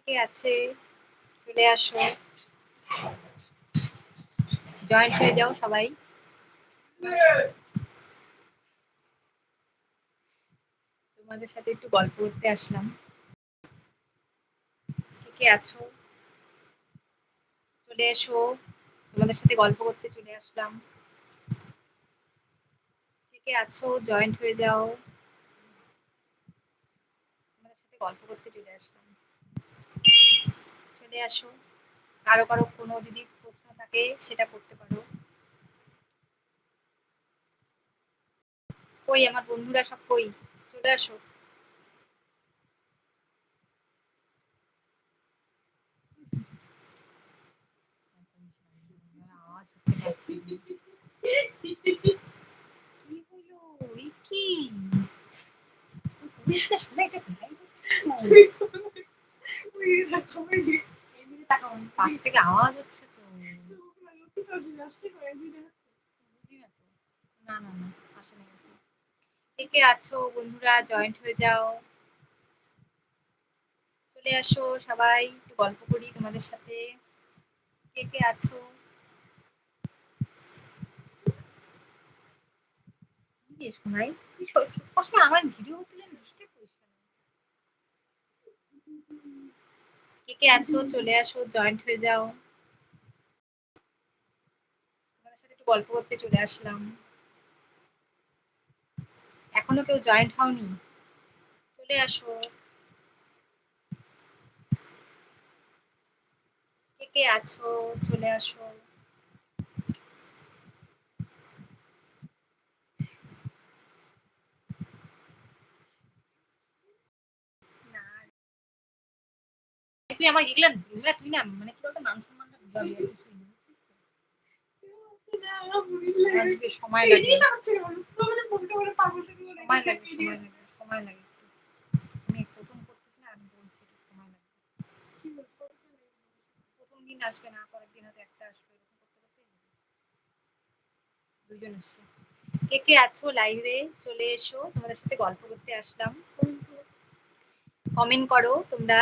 কে আছে? চলে আসো। জয়েন্ট হয়ে যাও সবাই। তোমাদের সাথে একটু গল্প করতে আসলাম। কে কে আছো? চলে এসো। তোমাদের সাথে গল্প করতে চলে আসলাম। কে কে আছো? জয়েন্ট হয়ে যাও। তোমাদের সাথে গল্প করতে চলে আসলাম। চলে আসো কারও কারও কোনো যদি প্রশ্ন থাকে সেটা করতে পারো কই আমার বন্ধুরা সব কই চলে আসো। কি হলো কি পাশ থেকে আওয়াজ হচ্ছে তো না না বন্ধুরা জয়েন্ট হয়ে যাও চলে আসো সবাই একটু গল্প করি তোমাদের সাথে. কে কে আছো সবসময় আমার ভিডিও হতে ডিস্টার্ব করিস? কে কে আছো? চলে আসো জয়েন্ট হয়ে যাও। তোমাদের সাথে একটু গল্প করতে চলে আসলাম। এখনও কেউ জয়েন্ট হওনি? চলে আসো। কে কে আছো? চলে আসো। তুই আমার এগুলা তুই না মানে কি বলতো মান সম্মানটা ডুবাবি আর কিছুই না, বুঝছিস তো? আসবে, সময় লাগবে সময় লাগবে সময় লাগবে আমি প্রথম করতেছি না আমি বলছি সময় লাগবে প্রথম দিন আসবে না পরের দিন হয়তো একটা আসবে এরকম করতে করতেই দুজন কে কে আছো লাইভে চলে এসো। তোমাদের সাথে গল্প করতে আসলাম। কমেন্ট করো তোমরা।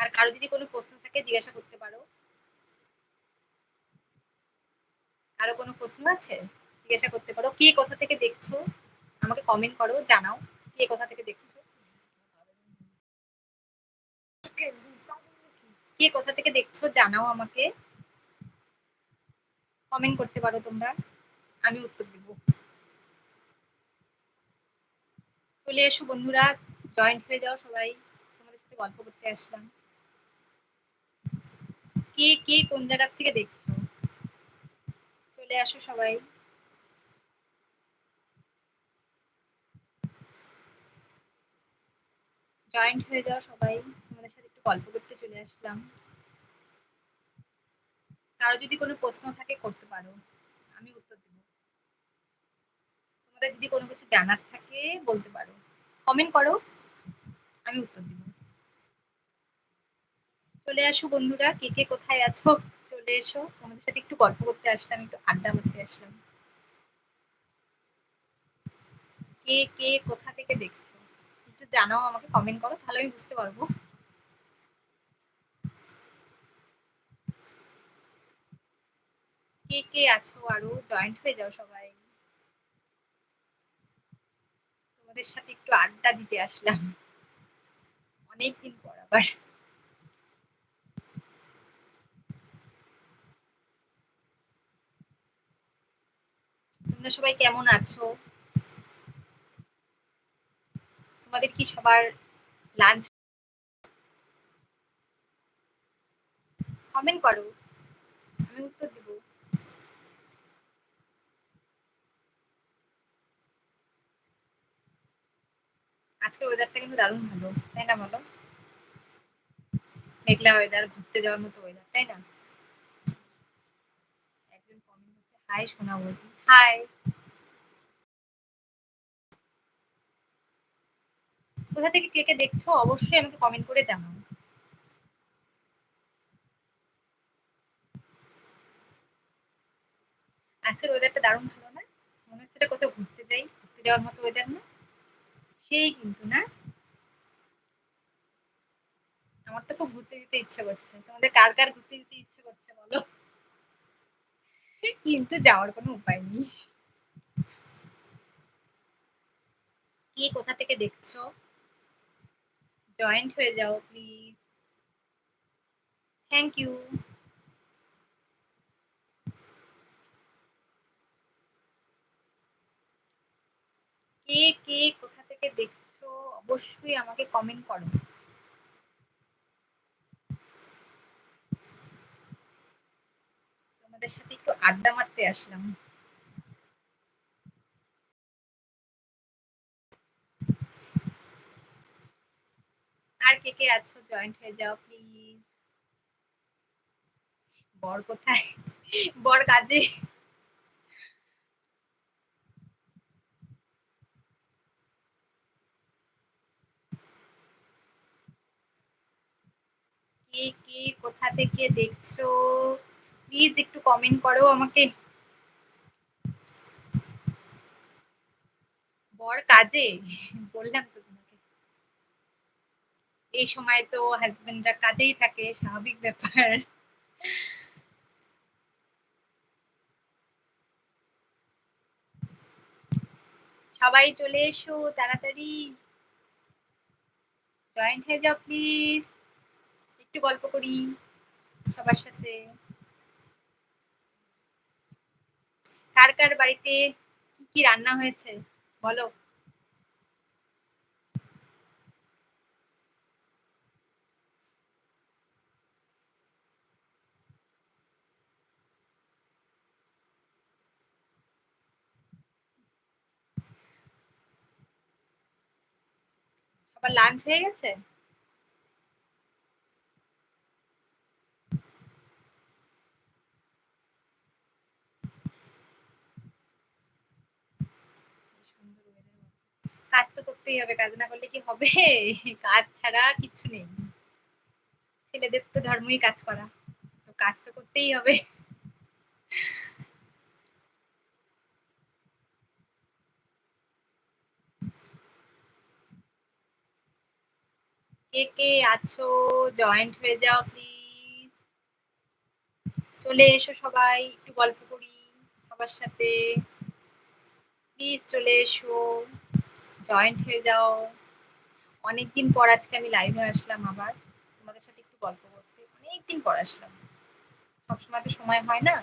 আর কারও যদি কোনো প্রশ্ন থাকে, জিজ্ঞাসা করতে পারো। কারও কোনো প্রশ্ন আছে? জিজ্ঞাসা করতে পারো। কে কোথা থেকে দেখছ? আমাকে কমেন্ট করো, জানাও কে কোথা থেকে দেখছ। কে কোথা থেকে দেখছ, জানাও আমাকে। কমেন্ট করতে পারো তোমরা। আমি উত্তর দেব। চলে এসো বন্ধুরা জয়েন্ট হয়ে যাও সবাই। তোমাদের সাথে গল্প করতে আসলাম। কে কে কোন জায়গা থেকে দেখছ? চলে আসো সবাই। জয়েন্ট হয়ে যাও সবাই। তোমাদের সাথে একটু গল্প করতে চলে আসলাম। কারও যদি কোনো প্রশ্ন থাকে, করতে পারো। আমি উত্তর দেব। তোমাদের যদি কোনো কিছু জানার থাকে, বলতে পারো। কমেন্ট করো। আমি উত্তর দেব। চলে আসো বন্ধুরা, কে কে কোথায় আছো? চলে এসো, তোমাদের সাথে একটু গল্প করতে আসলাম, একটু আড্ডা মারতে আসলাম। কে কে কোথা থেকে দেখছ? একটু জানাও আমাকে কমেন্ট করো, তাহলে আমি বুঝতে পারব। কে কে আছো? আরও জয়েন্ট হয়ে যাও সবাই। তোমাদের সাথে একটু আড্ডা দিতে আসলাম। অনেকদিন পর আবার। তোমরা সবাই কেমন আছো? তোমাদের কি সবার লাঞ্চ কমেন্ট করো। আমি উত্তর দিব। আজকের ওয়েদারটা কিন্তু দারুণ ভালো, তাই না বলো? মেঘলা ওয়েদার ঘুরতে যাওয়ার মতো ওয়েদার তাই না? একজন কমেন্ট হচ্ছে হাই সোনা বলছি হাই কোথা থেকে কে কে দেখছ অবশ্যই আমাকে কমেন্ট করে জানাও। আজকের ওয়েদারটা দারুণ ভালো না? মনে হচ্ছে কোথাও ঘুরতে যাই ঘুরতে যাওয়ার মতো ওয়েদার না। সেই কিন্তু না। আমার তো খুব ঘুরতে যেতে ইচ্ছে করছে। তোমাদের কার, কার ঘুরতে যেতে ইচ্ছে করছে বলো? কিন্তু যাওয়ার কোনো উপায় নেই। কে কোথা থেকে দেখছ? জয়েন্ট হয়ে যাও প্লিজ। Thank you. কে, কে কোথা থেকে দেখছ অবশ্যই আমাকে কমেন্ট করো। তোমাদের সাথে একটু আড্ডা মারতে আসলাম। আর কে, কে আছো জয়েন্ট হয়ে যাও প্লিজ। বর কোথায়? বর কাজে। কে, কে কোথা থেকে দেখছ? প্লিজ একটু কমেন্ট করো আমাকে। বর কাজে? বললাম তো তোমাকে। এই সময় তো হাসব্যান্ডরা কাজেই থাকে, স্বাভাবিক ব্যাপার। সবাই চলে এসো তাড়াতাড়ি। জয়েন্ট হয়ে যাও প্লিজ। একটু গল্প করি সবার সাথে। কার, কার বাড়িতে কি, কি রান্না হয়েছে বলো? সবার লাঞ্চ হয়ে গেছে? কাজ তো করতেই হবে। কাজ না করলে কি হবে? কাজ ছাড়া কিচ্ছু নেই। ছেলেদের তো ধর্মই কাজ করা। তো কাজ তো করতেই হবে। কে, কে আছো জয়েন্ট হয়ে যাও প্লিজ। চলে এসো সবাই একটু গল্প করি সবার সাথে। প্লিজ চলে এসো। জয়েন্ট হয়ে যাও। অনেকদিন পর আজকে আমি লাইভে আসলাম আবার। তোমাদের সাথে একটু গল্প করতে। অনেকদিন পর আসলাম। সবসময় তো সময় হয় না।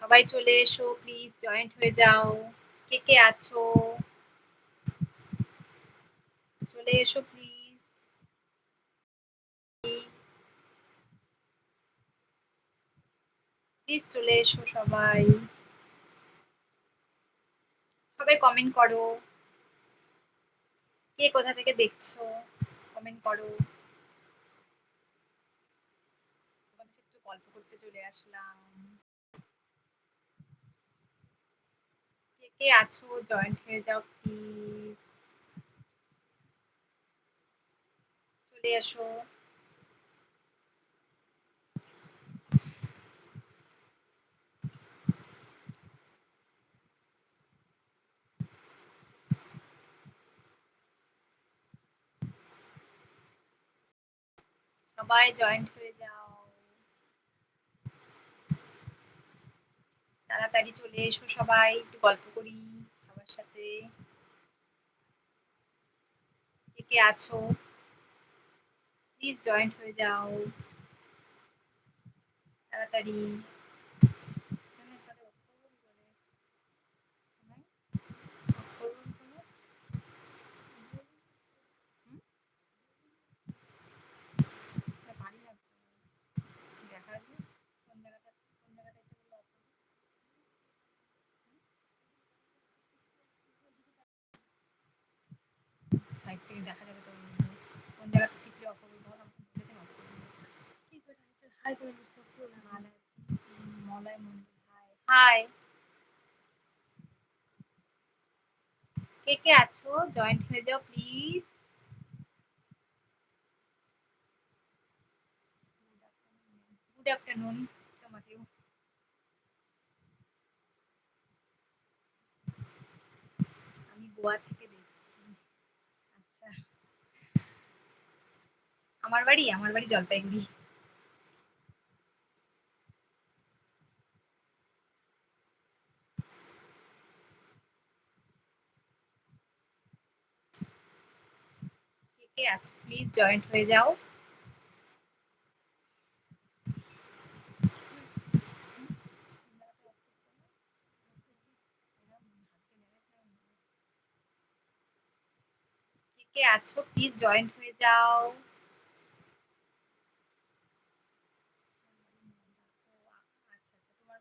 সবাই চলে এসো প্লিজ জয়েন্ট হয়ে যাও। কে, কে আছো? চলে এসো প্লিজ। প্লিজ চলে এসো সবাই। সবাই কমেন্ট করো। কে কোথা থেকে দেখছ? কমেন্ট করো। তোমাদের একটু গল্প করতে চলে আসলাম। কে, আছো জয়েন্ট হয়ে যাও প্লিজ। চলে এসো। সবাই জয়েন্ট হয়ে যাও। তাড়াতাড়ি চলে এসো সবাই একটু গল্প করি সবার সাথে। কে, কে আছো? প্লিজ জয়েন্ট হয়ে যাও। তাড়াতাড়ি। সাইড থেকে দেখা যাবে তো কোন জায়গাটা হাই কে কে আছো? জয়েন্ট হয়ে যাও প্লিজ গুড আফটারনুন তোমাকেও আমি গোয়া থেকে দেখছি আচ্ছা আমার বাড়ি আমার বাড়ি জলপাইগুড়ি। কে কে আছো প্লিজ জয়েন্ট হয়ে যাও। কে কে আছো প্লিজ জয়েন্ট হয়ে যাও।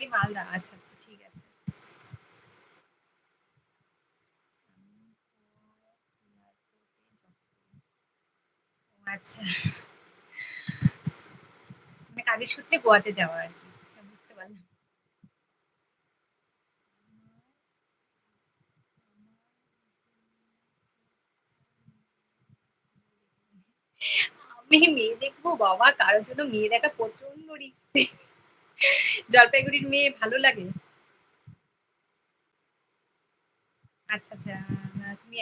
তোমার মালদা আচ্ছা আচ্ছা ঠিক আছে। আচ্ছা। মানে কাজের সূত্রে গোয়াতে যাওয়া আর কি বুঝতে পারলাম। আমি মেয়ে দেখব, বাবা, কারোর জন্য মেয়ে দেখা প্রচণ্ড রিস্কি জলপাইগুড়ির মেয়ে ভালো লাগে? আচ্ছা আচ্ছা তুমি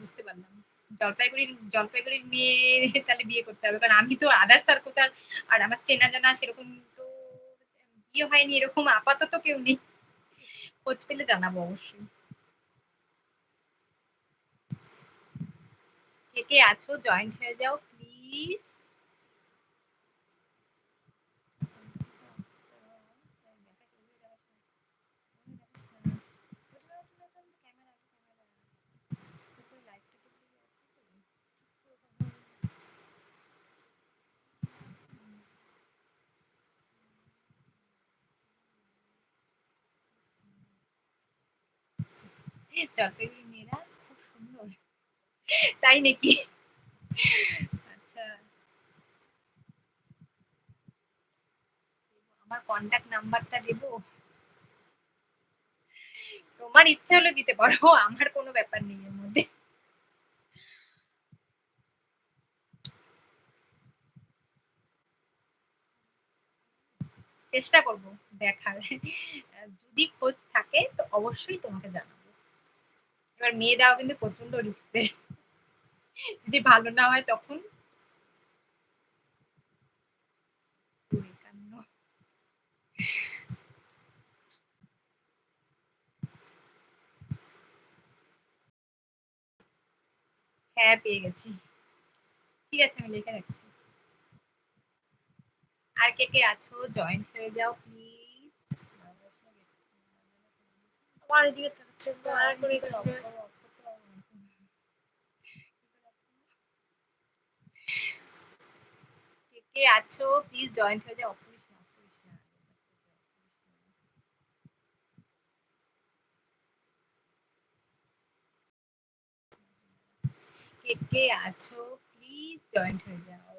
বুঝতে পারলাম। জলপাইগুড়ির জলপাইগুড়ির মেয়ে তাহলে বিয়ে করতে হবে, কারণ আমি তো আদার্স আর আর আমার চেনা জানা সেরকম তো বিয়ে হয়নি, এরকম আপাতত কেউ নেই। খোঁজ পেলে জানাব অবশ্যই। কে কে আছো? জয়েন্ট হয়ে যাও প্লিজ জলপাইগুড়ির মেয়েরা খুব সুন্দর। তাই নাকি? আচ্ছা। আমার কন্টাক্ট নাম্বারটা দেবো। তোমার ইচ্ছে হলে দিতে পারো, আমার কোনো ব্যাপার নেই এর মধ্যে। চেষ্টা করব দেখার। যদি খোঁজ থাকে, তো অবশ্যই তোমাকে জানাব। এবার মেয়ে দেওয়া কিন্তু প্রচণ্ড রিস্কের যদি ভালো না হয় তখন হ্যাঁ পেয়ে গেছি। ঠিক আছে, আমি লিখে রাখছি। আর কে কে আছো? জয়েন্ট হয়ে যাও প্লিজ আমার এদিকে থাকছে দয়া করে ছিঁড়ে। কে কে আছো প্লিজ জয়েন্ট হয়ে যাও অপুরিস না, অপুরিস না। কে কে আছো প্লিজ জয়েন্ট হয়ে যাও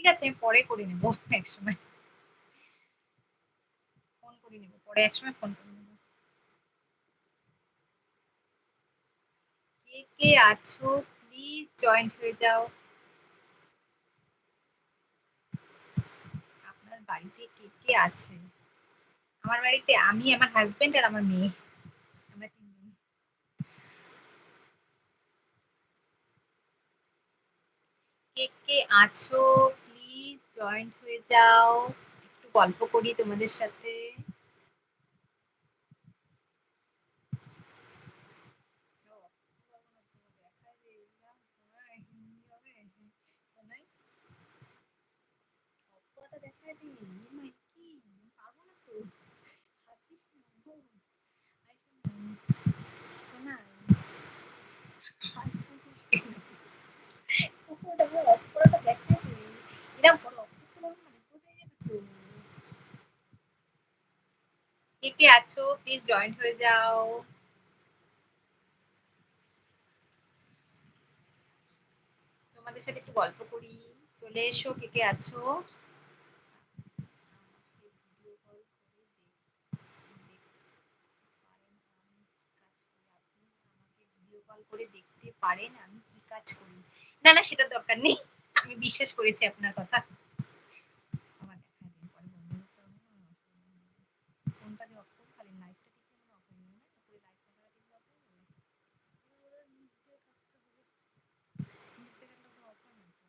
ঠিক আছে, পরে করে নেব, এক সময়। ফোন করে নেব, পরে এক সময় ফোন করে নেব। কে কে আছো প্লিজ জয়েন্ট হয়ে যাও। আপনার বাড়িতে কে কে আছে? আমার বাড়িতে আমি, আমার হাজবেন্ড আর আমার মেয়ে। কে কে আছো জয়েন্ট হয়ে যাও। একটু গল্প করি তোমাদের সাথে। দেখায় দিই মাই কি পারব না তো হাসিস না বোন আইসা না হাসতেছিস কেন ওটা বল অপরাটা দেখায় দিই এরকম করো অপরাধ মানে কোথায় যাবে তো কে কে আছো? প্লিজ জয়েন্ট হয়ে যাও। তোমাদের সাথে একটু গল্প করি। চলে এসো কে কে আছো? করে দেখতে পারেন আমি কি কাজ করি না না, সেটা দরকার নেই। আমি বিশ্বাস করেছি আপনার কথা আমার দেখা দিন পরে বন্ধ করতে হবে না। ফোনটা দিয়ে অফ করুন খালি লাইটটা ঠিক মনে অফ হয়ে যাবে না পুরো লাইট থাকা ঠিক অফ হয়ে যাবে নিচ থেকে কাটলে অফ হয় না তো।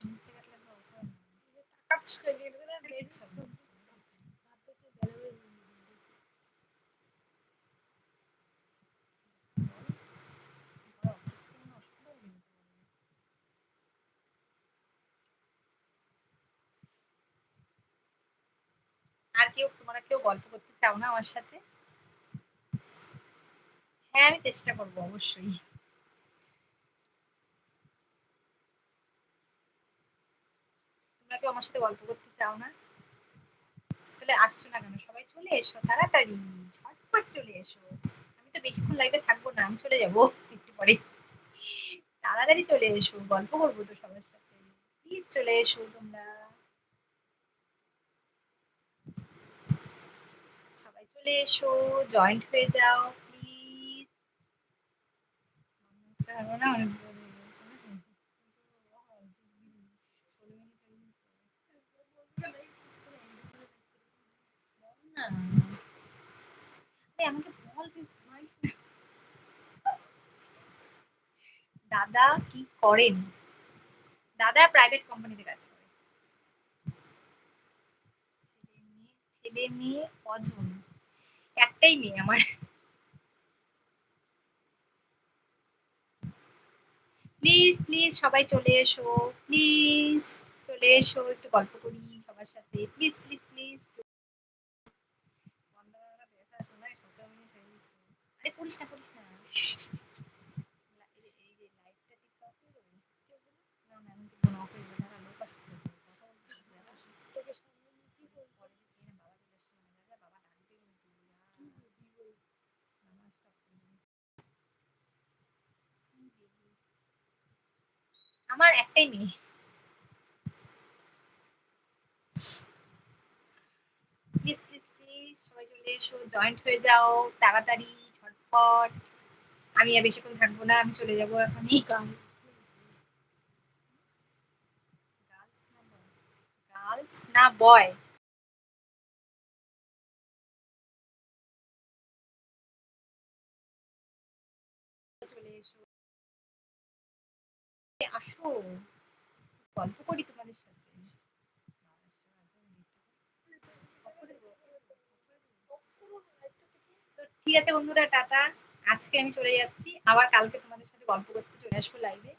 নিচ থেকে কাটলে অফ হয় না টাকা ছেড়ে দিলে না দেখছ আর কেউ তোমরা কেউ গল্প করতে চাও না আমার সাথে? হ্যাঁ আমি চেষ্টা করব, অবশ্যই। কেউ আমার সাথে গল্প করতে চাও না? তাহলে আসছো না কেন? সবাই চলে এসো, তাড়াতাড়ি, ঝটপট চলে এসো। আমি তো বেশিক্ষণ লাইভে থাকব না, আমি চলে যাব একটু পরে। তাড়াতাড়ি চলে এসো, গল্প করব তো সবার সাথে। প্লিজ চলে এসো তোমরা। সবাই চলে এসো জয়েন্ট হয়ে যাও প্লিজ না অনেক বড় হয়ে গেছে না? দাদা কি করেন? দাদা প্রাইভেট কোম্পানিতে কাজ করে। ছেলে মেয়ে একটাই মেয়ে আমার। প্লিজ প্লিজ সবাই চলে এসো। প্লিজ চলে এসো, একটু গল্প করি সবার সাথে। প্লিজ প্লিজ প্লিজ আমার একটাই মেয়ে। প্লিজ প্লিজ প্লিজ সবাই চলে এসো জয়েন্ট হয়ে যাও তাড়াতাড়ি। ঝটপট আমি আর বেশিক্ষণ থাকব না, আমি চলে যাব এখনই গার্লস না বয় আসো, গল্প করি তোমাদের সাথে। ঠিক আছে বন্ধুরা, টাটা। আজকে আমি চলে যাচ্ছি। আবার কালকে তোমাদের সাথে গল্প করতে চলে আসব লাইভে